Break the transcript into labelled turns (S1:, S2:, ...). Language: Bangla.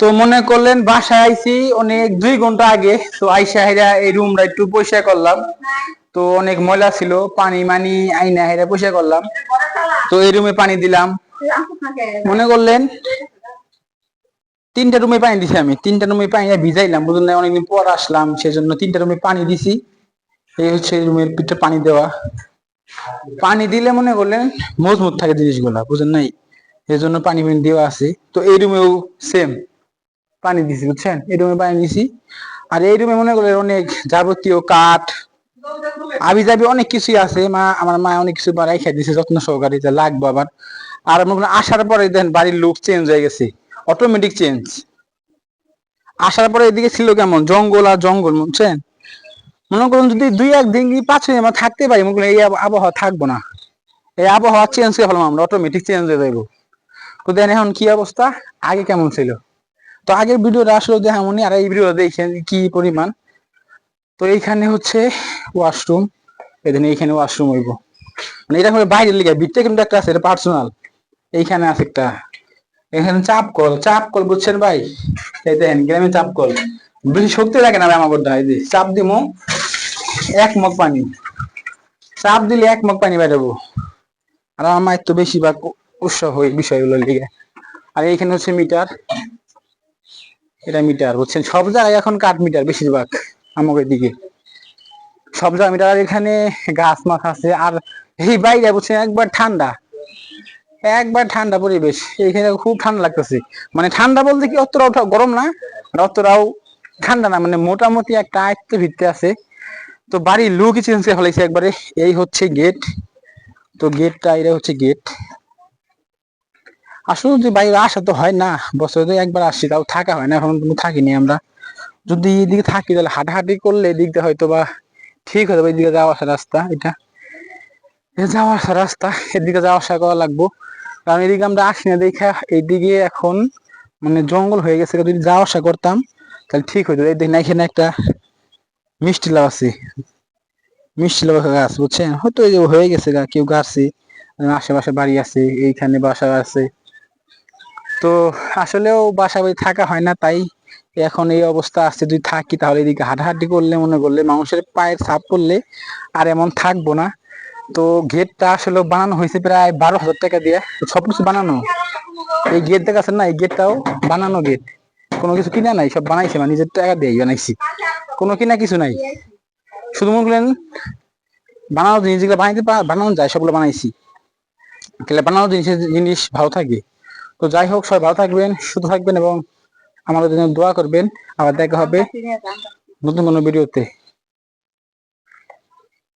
S1: তো মনে করলেন বাসায় আইছি অনেক দুই ঘণ্টা আগে, তো আইসা হেরা এই রুমটা একটু পরিষ্কার করলাম। তো অনেক ময়লা ছিল, পানি মানি আইনা হেরা পরিষ্কার করলাম। তো এই রুমে পানি দিলাম। মনে করলেন তিনটা রুমে পানি দিছি আমি, তিনটা রুমে পানি ভিজাইলাম, বুঝলেন না, অনেকদিন পর আসলাম, সেজন্য তিনটা রুমে পানি দিছি। এই হচ্ছে রুমের ভিতরে পানি দেওয়া। পানি দিলে মনে করলেন মজবুত থাকে জিনিসগুলা, বুঝলেন নাই? এই জন্য পানি পানি দেওয়া আছে। তো এই রুমেও সেম পানি দিছি, বুঝছেন? এই রুমে পানি দিছি। আর এই রুমে মনে করেন অনেক যাবতীয় কাঠ আবি যাবি অনেক কিছুই আছে। মা, আমার মা অনেক কিছু খেয়ে দিছে, যত্ন সহকারে যে লাগবে আবার। আর মনে আসার পরে দেন বাড়ির লুক চেঞ্জ হয়ে গেছে অটোমেটিক চেঞ্জ আসার পরে এদিকে ছিল কেমন? জঙ্গল আর জঙ্গল, বুঝছেন? মনে করুন যদি দুই একদিন কি পাঁচ দিন আমরা থাকতে পারি, মনে করেন এই আবহাওয়া থাকব না। এই আবহাওয়া চেঞ্জ করে ফেলাম আমরা অটোমেটিক চেঞ্জ হয়ে যাইবো। তো এখন কি অবস্থা? আগে কেমন ছিল? তো আগের ভিডিওটা আসলে দেখামনি, আর এই ভিডিও দেখেন কি পরিমাণ। তো এইখানে হচ্ছে ওয়াশরুম এদিন এইখানে ওয়াশরুম হইব। মানে এটা হলো বাইরের লিগে, ভিতরে কিন্তু একটা আছে, এটা পার্সোনাল এইখানে আছে একটা। এখানে চাপ কল চাপ কল বুঝছেন ভাই? এই দেখেন, গ্রামে চাপ কল বেশি শক্তি লাগে না আমার গোটা এই চাপ দিমো, এক মগ পানি। চাপ দিলে এক মগ পানি বেরোবো আর আমার তো বেশিরভাগ উৎসাহ হয় বিষয়গুলো লিগে আর এইখানে হচ্ছে মিটার। এটা মিটার, বুঝছেন? সব জায়গায় এখন কাঠ মিটার বেশিরভাগ আমাদের দিকে। সব জায়গায় মিটার এখানে গাছ মাছ আছে। আর এই বাইরে, বুঝছেন? একবার ঠান্ডা। একবার ঠান্ডা পরিবেশ। এইখানে খুব ঠান্ডা লাগতেছে। মানে ঠান্ডা বলতে কি অতটাও ঠা- গরম না অতটাও ঠান্ডা না। মানে মোটামুটি একটা আয়ত্ত ভিত্তি আছে। তো বাড়ির লুকই চেঞ্জ করে ফেলাইছে একবারে। এই হচ্ছে গেট। তো গেটটা, এটা হচ্ছে গেট। আসলে যদি বাইরে আসা তো হয় না, বছরে তো একবার আসছি তাও থাকা হয় না, এখন কোনো থাকিনি আমরা। যদি এদিকে থাকি, তাহলে হাঁটাহাঁটি করলে এদিকটা হয়তো বা ঠিক যাবে, এদিকে যাওয়া আসা রাস্তা, এটা। যাওয়া আসা রাস্তা, এদিকে যাওয়া আসা করা লাগবো। কারণ এদিকে আমরা আসি না, দেখা এইদিকে এখন মানে জঙ্গল হয়ে গেছে, যদি যাওয়া আসা করতাম, তাহলে ঠিক হইতো এই দেখেন, এখানে একটা মিষ্টি লাউ আছে। মিষ্টি লাউ গাছ, বুঝছেন? হয়তো এই যে হয়ে গেছে গা, কেউ গাছছে আশেপাশে বাড়ি আছে, এইখানে বাসা আছে। তো আসলেও বাসা বাড়ি থাকা হয় না, তাই এখন এই অবস্থা আছে, যদি থাকি তাহলে এদিকে হাঁটাহাঁটি করলে, মনে করলে মানুষের পায়ের ছাপ পড়লে আর এমন থাকব না। তো গেটটা আসলে বানানো হয়েছে প্রায় বারো হাজার টাকা দিয়ে সবকিছু বানানো। এই গেট দেখাচ্ছেন না, এই গেটটাও বানানো গেট। কোনো কিছু কিনা নাই, সব বানাইছে মানে নিজের টাকা দিয়ে বানাইছি। কোনো কিনা কিছু নাই। শুধু মনে করলেন বানানো জিনিস যেগুলো বানাইতে বানানো যায় সেগুলো বানাইছি। বানানো জিনিসের জিনিস ভালো থাকে। তো যাই হোক সবাই ভালো থাকবেন সুস্থ থাকবেন এবং আমাদের জন্য দোয়া করবেন। আবার দেখা হবে নতুন কোনো ভিডিওতে।